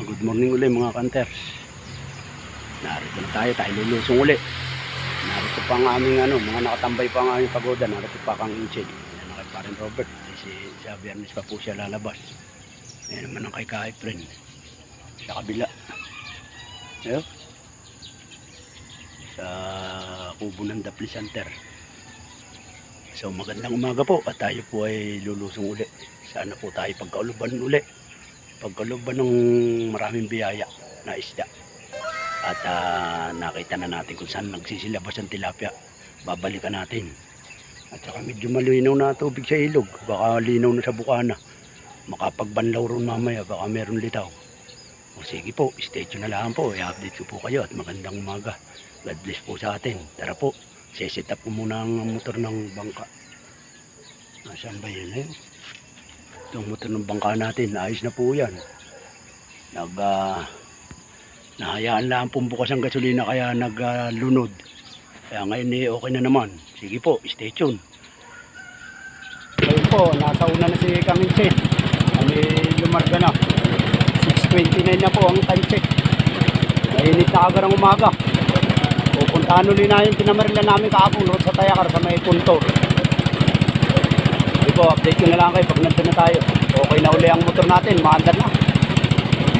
Ah, good morning uli mga kanters. Narito na tayo, tayo lulusong uli. Narito pa ang aming ano, mga nakatambay pa ang aming pagoda. Narito pa kang Inchel. Yan ang kay Paren Robert. Si, sa biyernes pa po siya lalabas. Yan naman ang kay Kahit Friend. Sa kabila. Ayun. Sa kubo ng Dapli Center. So magandang umaga po at tayo po ay lulusong uli. Sana po tayo pagkauluban uli pagkaluban ng maraming biyaya na isda. At ah, nakita na natin kung saan nagsisilabas ang tilapia. Babalikan natin. At saka medyo malinaw na tubig sa ilog. Baka linaw na sa bukana. Makapagbanlaw ron mamaya. Baka meron litaw. O sige po, stay na lang po. I-update ko po kayo at magandang umaga. God bless po sa atin. Tara po, siset up ko muna ang motor ng bangka. Nasaan ba yun eh? Itong motor ng bangka natin, ayos na po yan. Nag, ah, nahayaan lang pong bukas ang gasolina kaya naglunod. kaya ngayon eh, okay na naman. Sige po, stay tuned. Ayun po, nasa una na si Kaminsin. Kami lumarga na. 6.29 na po ang time check. Mainit na agad ang umaga. Pupuntahan ulit na yung pinamarila namin kahapon roon sa Tayakar sa may puntor. Po, update ko na lang kayo pag nandun na tayo. Okay na uli ang motor natin, maandar na.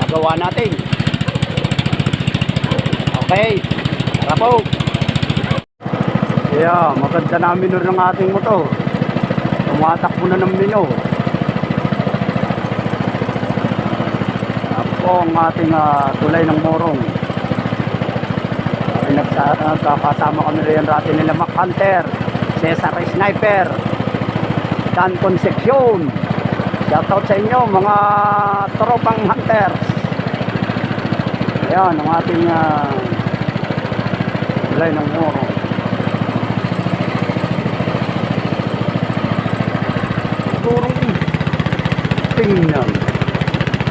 Nagawa natin. Okay, tara po. Yeah, maganda na minor ng ating motor. Tumatakbo na ng minor. Ako ang ating ah, tulay ng morong. Nagkakasama kami rin natin nila Mac Hunter, Cesar Sniper, Dan Concepcion. Shoutout sa inyo mga tropang hunters. Ayan, ang ating uh, tulay ng morong. Sigurong tingnan.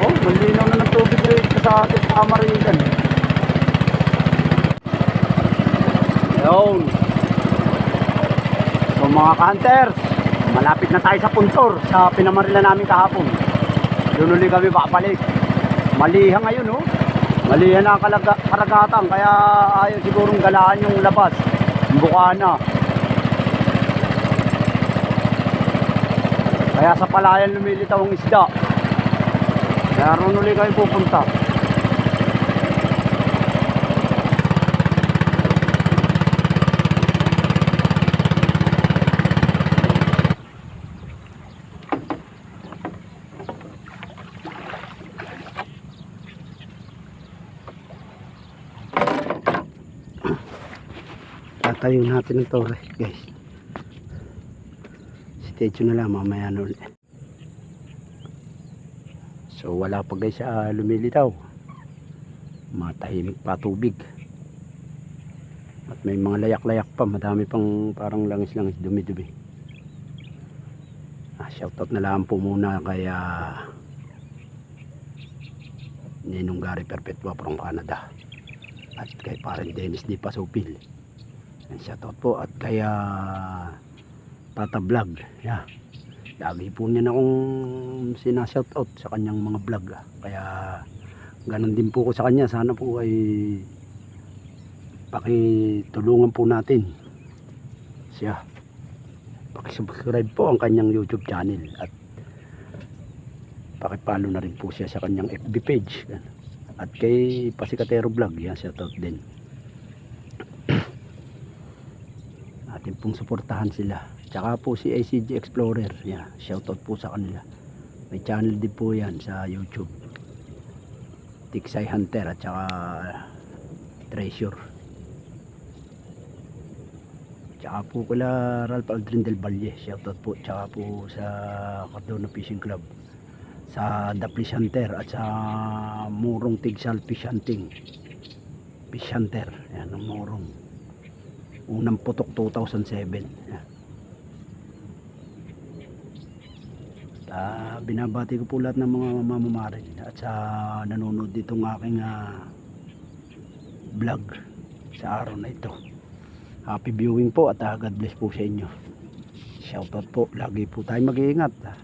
Oh, malinaw na ng tubig rito sa ating kamarigan. Ayun. So mga hunters, malapit na tayo sa puntor sa pinamarila namin kahapon. Doon ulit kami babalik. Maliha ngayon, oh. Maliha na karagatan, kaya ayaw sigurong galaan yung labas. Bukana. Kaya sa palayan lumilitaw ang isda. Kaya roon ulit kami pupunta. Tatayo natin ng tore, guys. Stay tuned na lang mamaya na ulit. So wala pa guys sa lumilitaw. Matahimik pa tubig. At may mga layak-layak pa, madami pang parang langis-langis dumi-dumi. Ah, shoutout na lang po muna kaya Ninong Gary Perpetua from Canada. At kay parang Dennis Di Pasupil. Yan, shoutout po at kaya Tata Vlog. Yeah. Lagi po niya na akong sinashoutout sa kanyang mga vlog. ah. Kaya ganun din po ko sa kanya. Sana po ay pakitulungan po natin siya. Pakisubscribe po ang kanyang YouTube channel at pakipalo na rin po siya sa kanyang FB page. At kay Pasikatero Vlog, yan shoutout din. Pong suportahan sila. Tsaka po si ACG Explorer, yan, shoutout po sa kanila. May channel din po yan sa YouTube. Tiksay Hunter at tsaka Treasure. Tsaka po kala Ralph Aldrin del Valle, shoutout po. Tsaka po sa Cardona Fishing Club. Sa Dapli Hunter at sa Murong Tigsal Fish Hunting. Fish Hunter, yan ang Murong. Unang putok 2007. Yan. Ah, binabati ko po lahat ng mga mamamarin at sa nanonood ditong aking ah, vlog sa araw na ito. Happy viewing po at ah, God bless po sa inyo. Shoutout po. Lagi po tayo mag-iingat. ah.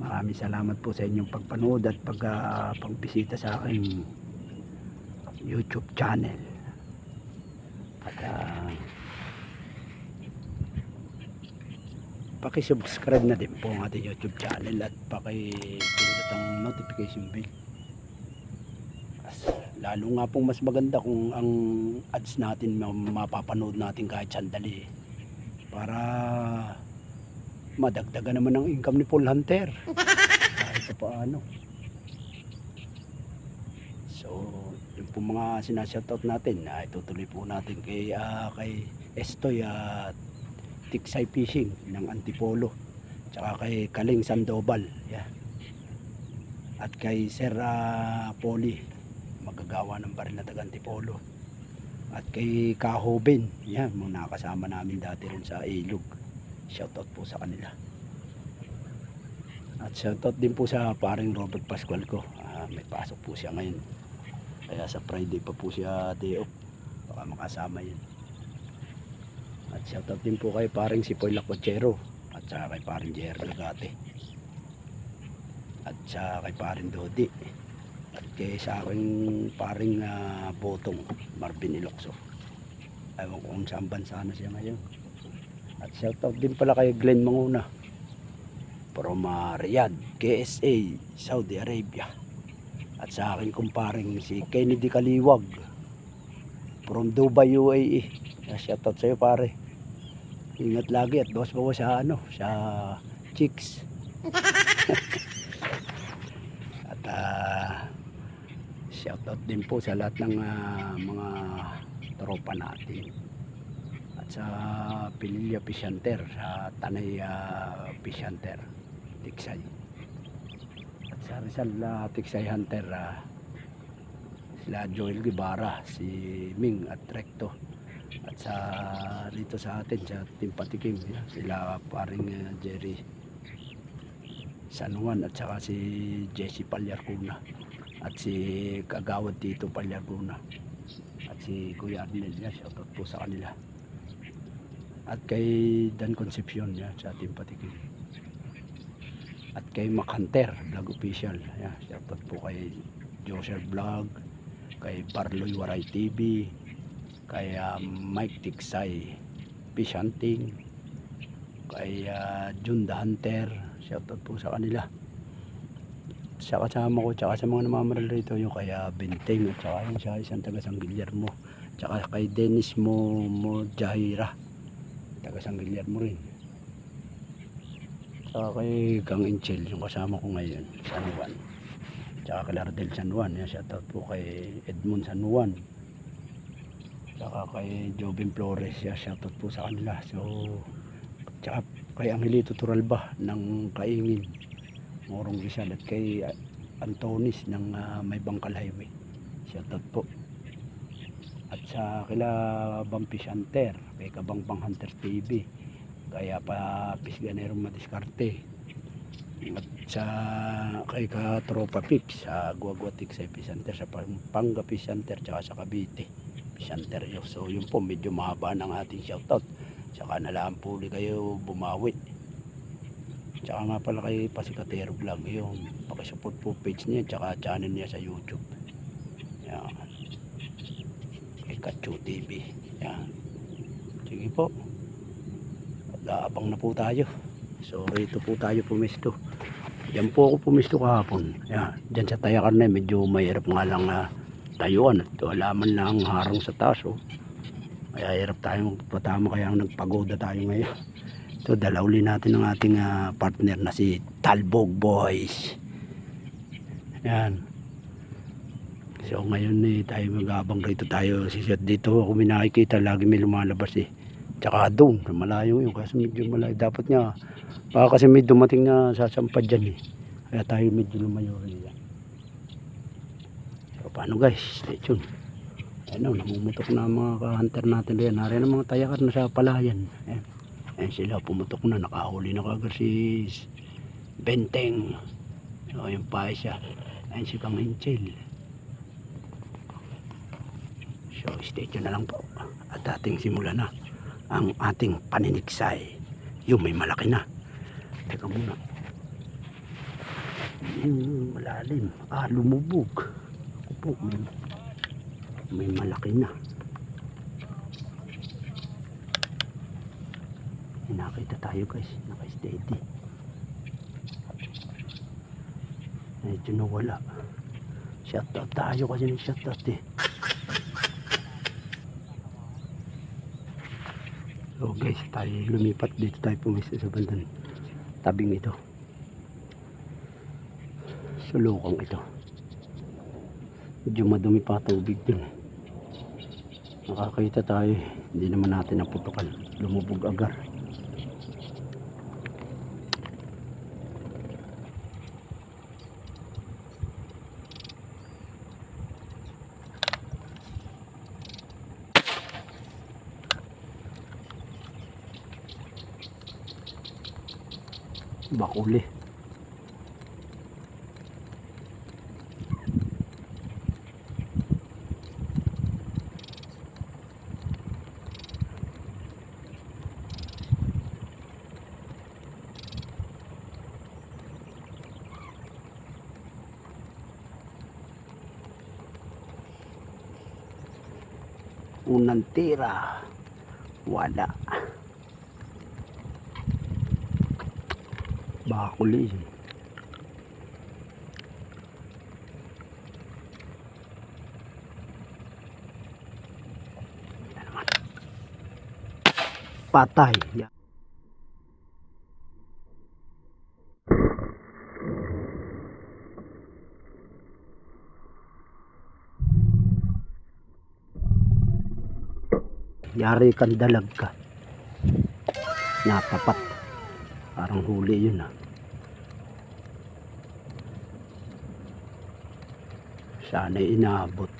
Maraming salamat po sa inyong pagpanood at pag, ah, pagbisita sa aking YouTube channel. At uh, paki-subscribe na din po ang ating YouTube channel at paki-pindot ang notification bell. Lalo nga pong mas maganda kung ang ads natin ma- mapapanood natin kahit sandali para madagdagan naman ang income ni Paul Hunter. Kahit pa paano. So po mga sinashoutout natin ay tutuloy po natin kay ah, kay Estoy at Tiksay Fishing ng Antipolo tsaka kay Kaling Sandoval yeah. at kay Sir ah, Poli magagawa ng baril na taga Antipolo at kay Kahobin yan mga nakasama namin dati rin sa Ilog. Shoutout po sa kanila. At shoutout din po sa paring Robert Pascual ko. Ah, may pasok po siya ngayon kaya sa Friday pa po siya day off baka makasama yun. At shoutout din po kay paring si Poy Lacochero at sa kay paring Jer Lagate. At sa kay paring Dodi. At kay sa aking paring ah, Botong Marvin Ilocso. Ewan kung saan bansa na siya ngayon. At shoutout din pala kay Glenn Manguna. From uh, Riyadh, KSA, Saudi Arabia at sa aking kumparing si Kennedy Kaliwag from Dubai, UAE Ah, shoutout sa'yo pare. Ingat lagi at bawas bawas sa ano sa chicks. At uh, shoutout din po sa lahat ng ah, mga tropa natin. At sa Pililya Fish sa Tanay uh, Fish Hunter Tiksay sa Rizal uh, Tiksay Hunter ah, sila Joel Guevara si Ming at Recto. At sa dito sa atin sa Timpatikim yeah, sila paring ah, Jerry San Juan at saka si Jesse Palyarcuna at si Kagawad Tito Palyarcuna at si Kuya Arnel yeah, shoutout po sa kanila. At kay Dan Concepcion yeah, sa ating patikim at kay Mac Hunter vlog official. Yeah, shoutout po kay Joseph Vlog kay Barloy Waray TV kay ah, Mike Tiksay Fish Hunting kay ah, Jun the Hunter. Shoutout po sa kanila. Sa kasama ko tsaka sa mga namamaral rito yung kaya Benteng at saka yung sa isang taga San Guillermo tsaka kay Dennis Mo Mo Jahira taga San Guillermo rin tsaka kay Kang Inchel yung kasama ko ngayon San Juan. Tsaka kay Lardel San Juan yan shoutout po kay Edmond San Juan. Tsaka kay Jobin Flores yan shoutout po sa kanila. So tsaka kay Angelito Turalba ng Kaingin Morong Rizal at kay Antonis ng ah, May Bangkal Highway. Shoutout po. At sa kila Bumpy Hunter kay Kabangbang Hunter TV kaya pa Pisganero Madiskarte. At sa kay Katropa Pips sa Guaguatik sa Hunter sa Pampanga Hunter tsaka sa Cavite Hunter yun. so yun po medyo mahaba ng ating shoutout. Tsaka nalaan po ulit kayo bumawi tsaka nga pala kay Pasikatero Vlog yung pakisupport po page niya tsaka channel niya sa YouTube. Yan. Kay Kachu TV yan. Sige po Mag-aabang na po tayo. So rito po tayo pumisto. Diyan po ako pumisto kahapon. Yan, dyan sa tayakan na medyo mahirap nga lang na tayuan at wala man lang harang sa taas oh. kaya hirap tayong patama kaya nagpagoda tayo ngayon. Ito dala uli natin ang ating ah, partner na si Talbog Boys. Yan. So ngayon eh, tayo magabang rito tayo si dito ako may nakikita. Lagi may lumalabas eh tsaka doon malayo yun kasi medyo malayo dapat nga baka kasi may dumating na sasampad dyan eh kaya tayo medyo lumayo rin yan so paano guys stay tuned Ayun, namumutok na mga ka-hunter natin riyan. Nariyan ang mga tayakar na sa palayan. Ayan. Ayan sila, pumutok na. Nakahuli na kagad si Benteng. So, yung pa siya. Ayan si Kang Hinchil. So, stay tuned na lang po. At ating simulan na ang ating paninigsay. Yung may malaki na. Teka muna. Yung malalim. Ah, lumubog. Ako po, may, malaki na. Nakita tayo guys. Naka-steady. Medyo nawala. Shoutout tayo kasi ng shoutout eh. So guys, tayo lumipat dito tayo pumisa sa bandang tabing ito. Sulukang ito. Medyo madumi pa tubig dun. Nakakita tayo, hindi naman natin naputukan. Lumubog agar. Bakuli. Unang tira. Wala. Bakuli. Naman. Patay. Yan. Yari kang dalag ka. Natapat. Parang huli yun ah. Sana inaabot.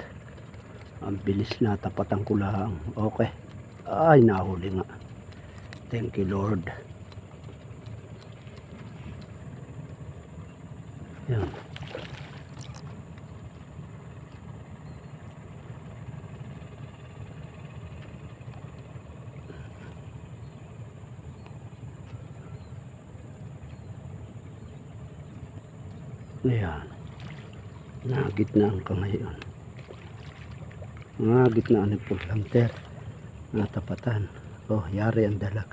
Ang bilis na tapatan ko lang. Okay. Ay, nahuli nga. Thank you Lord. Yan. Ayan. Nagitnaan ka ngayon. Nagitnaan ng pulhanter. Natapatan. Oh, yari ang dalag.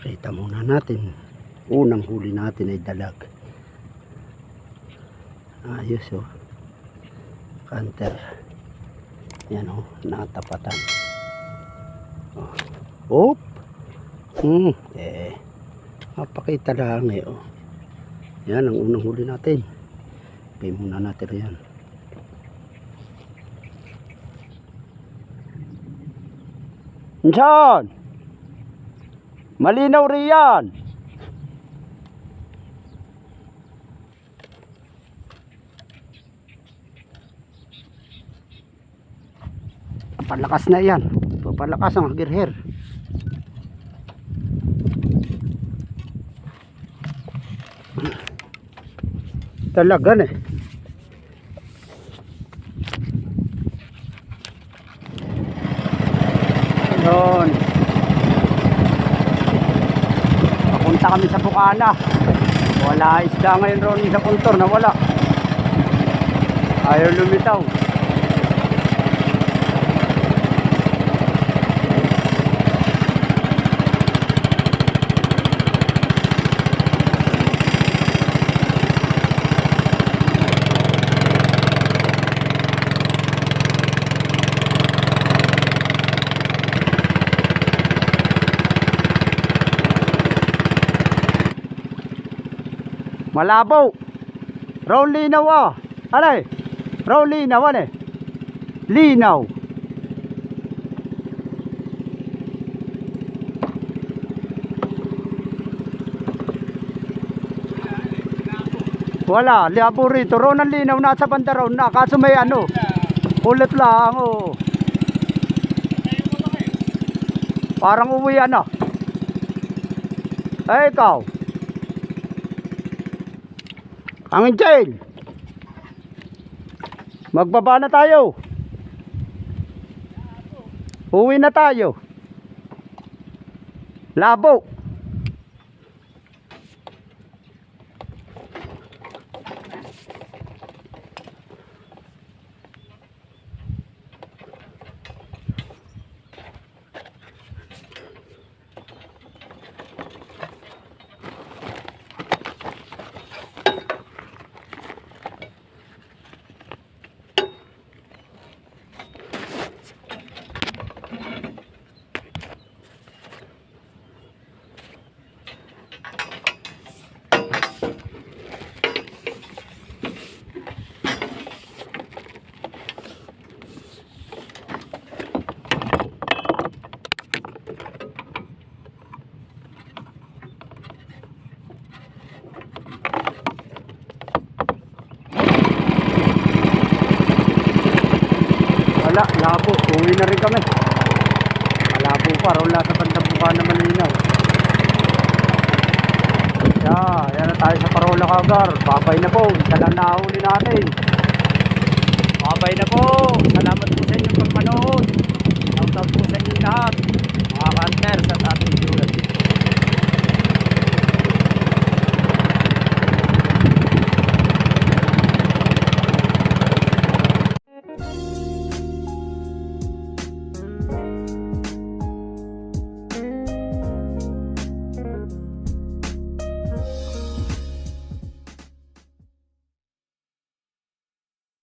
Kita muna natin. Unang huli natin ay dalag. Ayos oh. Kanter. Yan oh, natapatan. Oh. Oop. Hmm, eh. Mapakita lang eh oh. Yan ang unang huli natin. Pay muna natin yan. Diyan! Malinaw riyan! Papalakas na yan. Papalakas ang agirher. Talaga na eh. Yun. Papunta kami sa Bukana. Wala isda ngayon ron sa puntor na wala. Ayaw lumitaw. Malabo. Raw linaw ah. Ano eh? Raw linaw ano eh? Linaw. Wala, labo rito. Raw ng linaw nasa banda raw na. Kaso may ano. Ulit lang oh. Parang uwi na. Eh ikaw. Ang jail. Magbaba na tayo. Uwi na tayo. Labo.